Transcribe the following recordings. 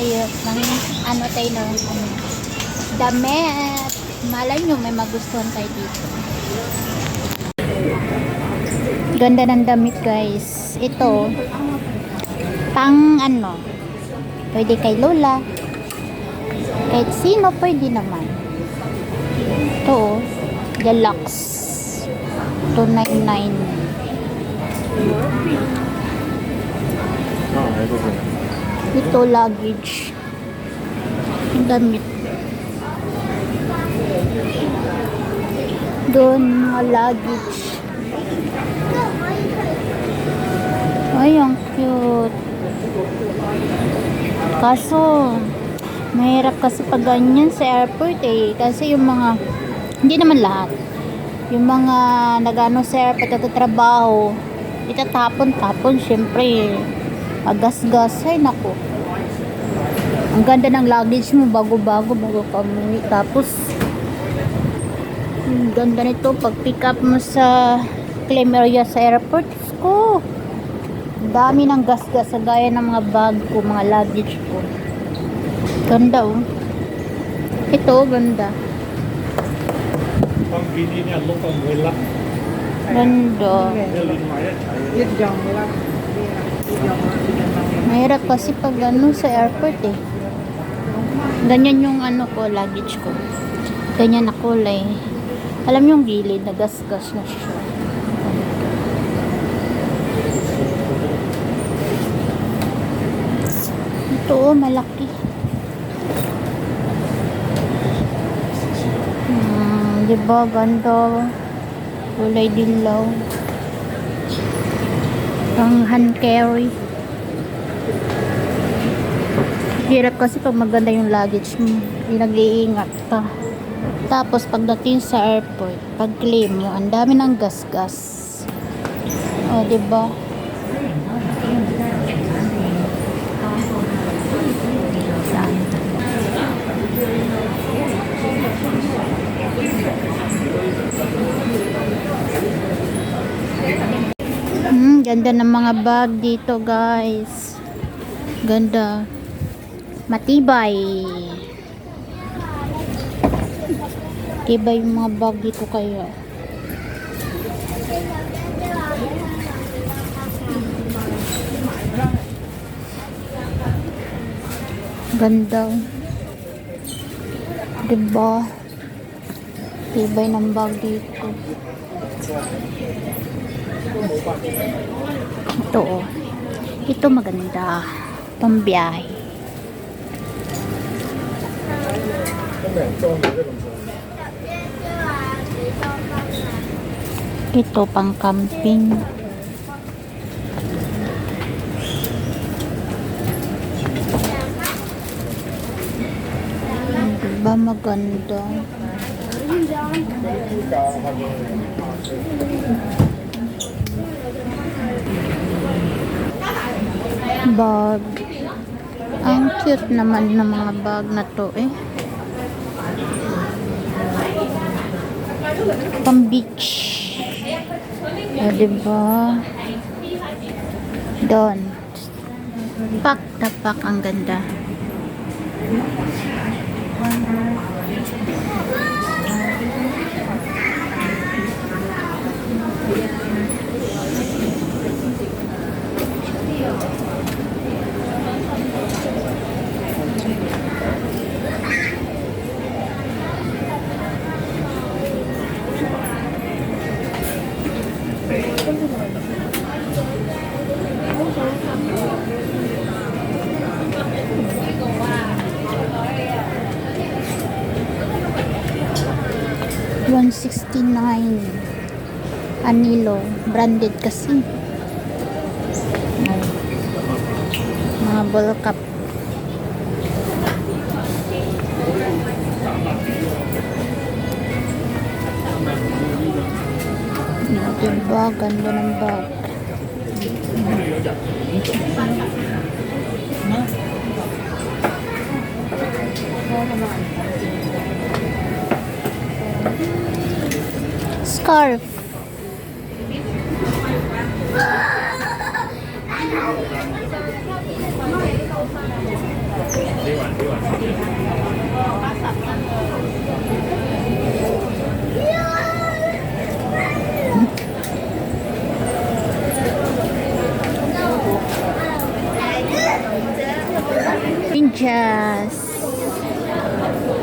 tayo ng ano tayo ng ano, damit. Malay nyo, may magustuhan tayo dito. Ganda ng damit guys. Ito, pang ano, pwede kay Lola. Kahit sino, pwede naman. Ito, oh, deluxe. 299. Oh, I don't know. Ito, luggage. Damit. Doon, mga luggage. Ay, ang cute. Kaso, mahirap kasi pag ganyan sa airport eh. Kasi yung mga, hindi naman lahat. Yung mga nagano sa airport at trabaho, itatapon-tapon, syempre, agas-gas. Ay, nako. Ang ganda ng luggage mo, bago-bago, bago ka umuwi. Tapos, ang ganda nito, pag pick up mo sa claim area sa airport, ko, dami ng gas-gas sa gaya ng mga bag ko, mga luggage ko. Ganda oh. Ito, ganda. Ang bini niya, look ang wala. Ganda. Mahirap kasi pag ano sa airport eh. Ganyan yung ano ko, luggage ko. Ganyan na kulay. Alam yung gilid, nagasgas na siya. Ito oh, malaki. Hmm, di ba ganda? Kulay dilaw. Pang hand carry. Hirap kasi pag maganda yung luggage mo, yung nag-iingat ka. Tapos pagdating sa airport, pag claim mo, ang dami ng gas-gas. O, di ba? Hmm, ganda ng mga bag dito, guys. Ganda. Matibay. Tibay yung mga bag dito kaya. Ganda. Diba? Tibay ng bag dito. Ito oh. Ito maganda. Pambiyahe. Ito pang camping. Diba maganda? Bag. Ang cute naman ng mga bag na to eh. Pang beach. O, diba? Doon. Pak na pak ang ganda. One sixty nine. Anilo. Branded kasi. Mga ball cup. Diba? Ganda ng bag. scarf. Ninjas.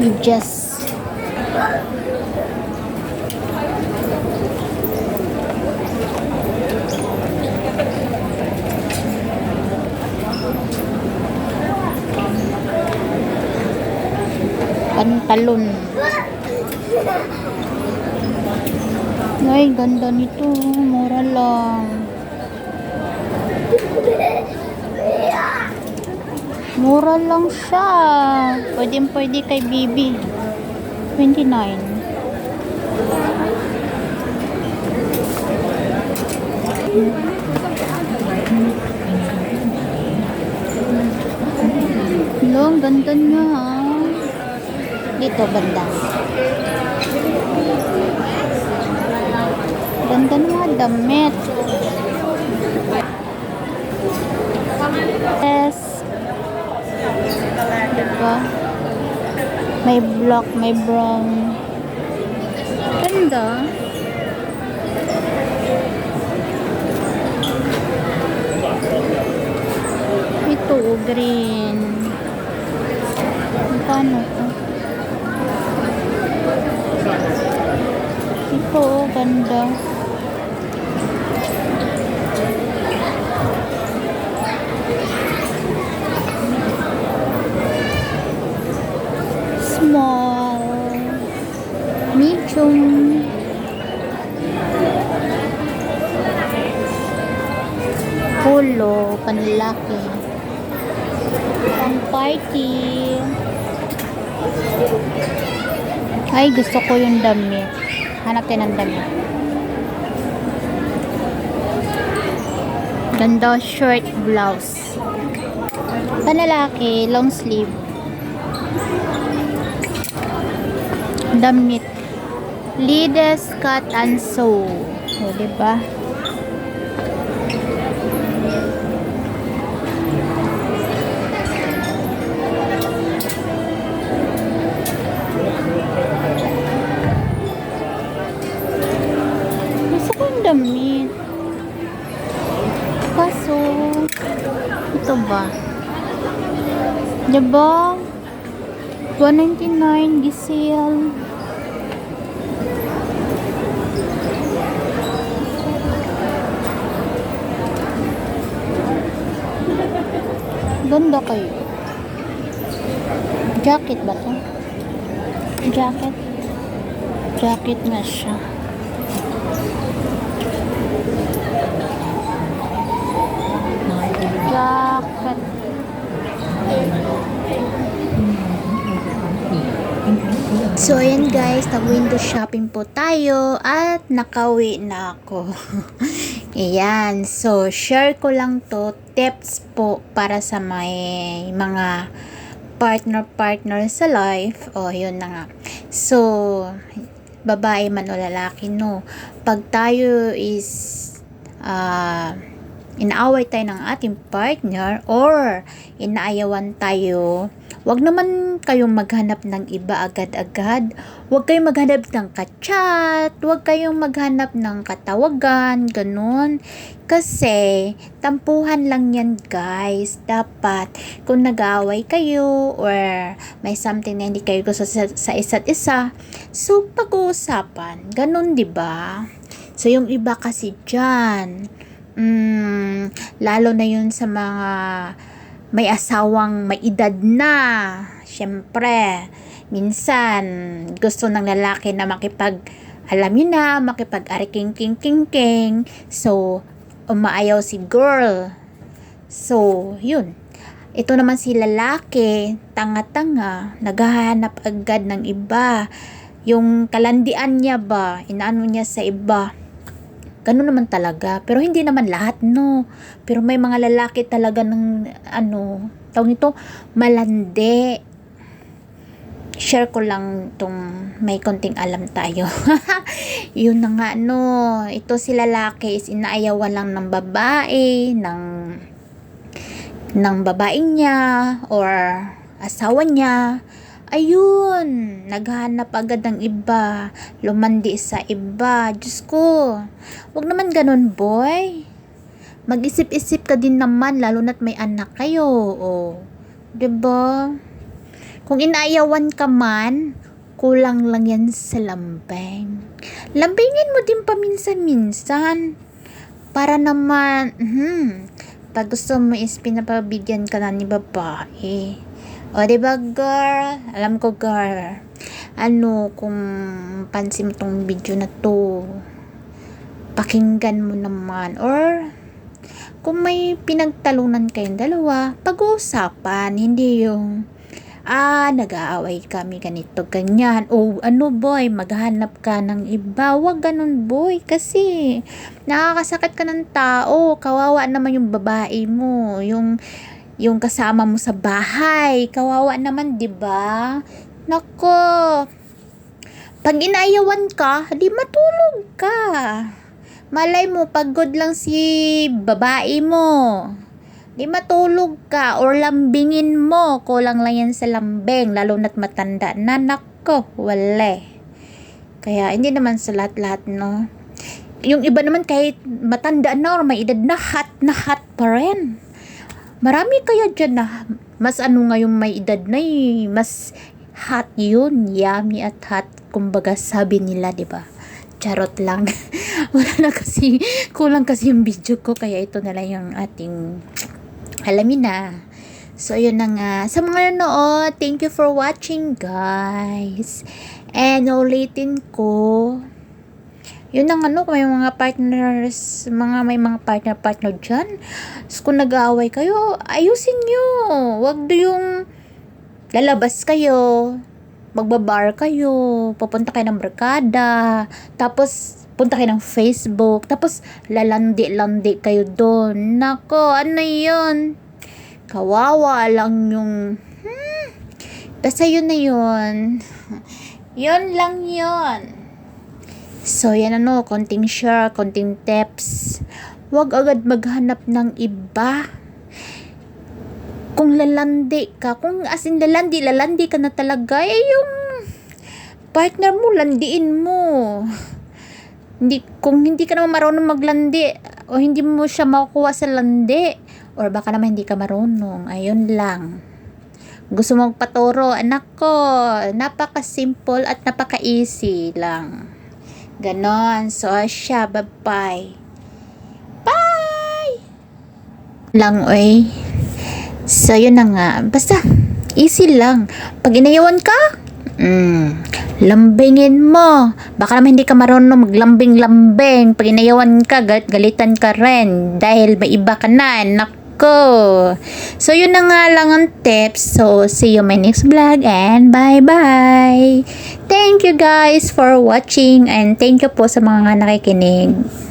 Ninjas. Pantalon. Ay, ganda nito. Mura lang. Mura lang siya. Pwede pwede kay Bibi. 29. Hello, ang ganda niya ah. Dito banda. Ganda ng mga damit. Yes. Diba? May black, may brown. Ganda. Ito, green. To? Ito, oh, ganda. Small. Medium. Polo, panlaki. Pang party. Ay, gusto ko yung damit. Hanap tayo ng damit. Ganda shirt, blouse. Panlalaki, long sleeve. Damit. Leaders cut and sew. O, diba? Diba? 199 gisel. Ganda kayo. Jacket ba to? Jacket? Jacket na siya. Jacket. So, ayan guys, nag-window shopping po tayo at nakauwi na ako. ayan, so share ko lang to tips po para sa may mga partner-partner sa life. O, yun na nga. So, babae man o lalaki, no. Pag tayo is ah inaaway tayo ng ating partner or inaayawan tayo, wag naman kayong maghanap ng iba agad-agad. Wag kayong maghanap ng kachat, wag kayong maghanap ng katawagan, ganun. Kasi, tampuhan lang yan guys. Dapat, kung nag-aaway kayo or may something na hindi kayo gusto sa, sa isa't isa, so pag-uusapan. Ganun, ba? So, yung iba kasi dyan, mm, lalo na yun sa mga may asawang may edad na. Siyempre, minsan, gusto ng lalaki na makipag, alam niyo na, makipag ariking king king king. So, umaayaw si girl. So, yun. Ito naman si lalaki, tanga-tanga, naghahanap agad ng iba. Yung kalandian niya ba, inaano niya sa iba. Ganun naman talaga. Pero hindi naman lahat, no. Pero may mga lalaki talaga ng, ano, tawag nito, malandi. Share ko lang tong may konting alam tayo. Yun na nga, no. Ito si lalaki is inaayawan lang ng babae, ng ng babae niya or asawa niya, ayun, naghanap agad ng iba, lumandi sa iba. Diyos ko, wag naman ganun, boy. Mag-isip-isip ka din naman, lalo na't may anak kayo. O, ba? Kung inaayawan ka man, kulang lang yan sa lambing. Lambingin mo din paminsan-minsan. Para naman, hmm, pag gusto mo is pinapabigyan ka na ni babae. O, diba, girl? Alam ko, girl. Ano, kung pansin mo tong video na to, pakinggan mo naman. Or, kung may pinagtalunan kayong dalawa, pag-uusapan, hindi yung, ah, nag-aaway kami ganito, ganyan. O, ano boy, maghanap ka ng iba. Huwag ganun boy, kasi nakakasakit ka ng tao. Kawawa naman yung babae mo, yung, yung kasama mo sa bahay. Kawawa naman, di ba? Nako, pag inayawan ka, di matulog ka. Malay mo, pagod lang si babae mo. Di matulog ka or lambingin mo. Kulang lang yan sa lambing. Lalo na't matanda na. Nako, wala. Kaya hindi naman sa lahat-lahat, no? Yung iba naman kahit matanda na or may edad na, hot na hot pa rin. Marami kaya dyan na mas ano nga yung may edad na eh, mas hot yun, yummy at hot. Kumbaga sabi nila, di ba? Charot lang. Wala na kasi, kulang kasi yung video ko, kaya ito na lang yung ating alamin na. So, yun na nga. Sa mga nanood, thank you for watching, guys. And ulitin ko, yun ang ano, may mga partners, mga may mga partner-partner dyan. So, kung nag-aaway kayo, ayusin nyo. Wag do yung lalabas kayo, magbabar kayo, pupunta kayo ng barkada, tapos punta kayo ng Facebook, tapos lalandi-landi kayo doon. Nako, ano yun? Kawawa lang yung... Hmm, basta yun na yun. Yun lang yun. So, yan ano, konting share, konting tips. Huwag agad maghanap ng iba. Kung lalandi ka, kung as in lalandi, lalandi ka na talaga, eh yung partner mo, landiin mo. Hindi, kung hindi ka naman marunong maglandi, o hindi mo siya makukuha sa landi, or baka naman hindi ka marunong, ayun lang. Gusto mong paturo, anak ko, napaka-simple at napaka-easy lang. Ganon. So, siya, bye-bye. Bye! Lang, oy. So, yun na nga. Basta, easy lang. Pag inayawan ka, mm, lambingin mo. Baka naman hindi ka marunong maglambing-lambing. Pag inayawan ka, galit galitan ka rin. Dahil may iba ka na. Nako. So, yun na nga lang ang tips. So, see you my next vlog and bye-bye. Thank you guys for watching and thank you po sa mga nakikinig.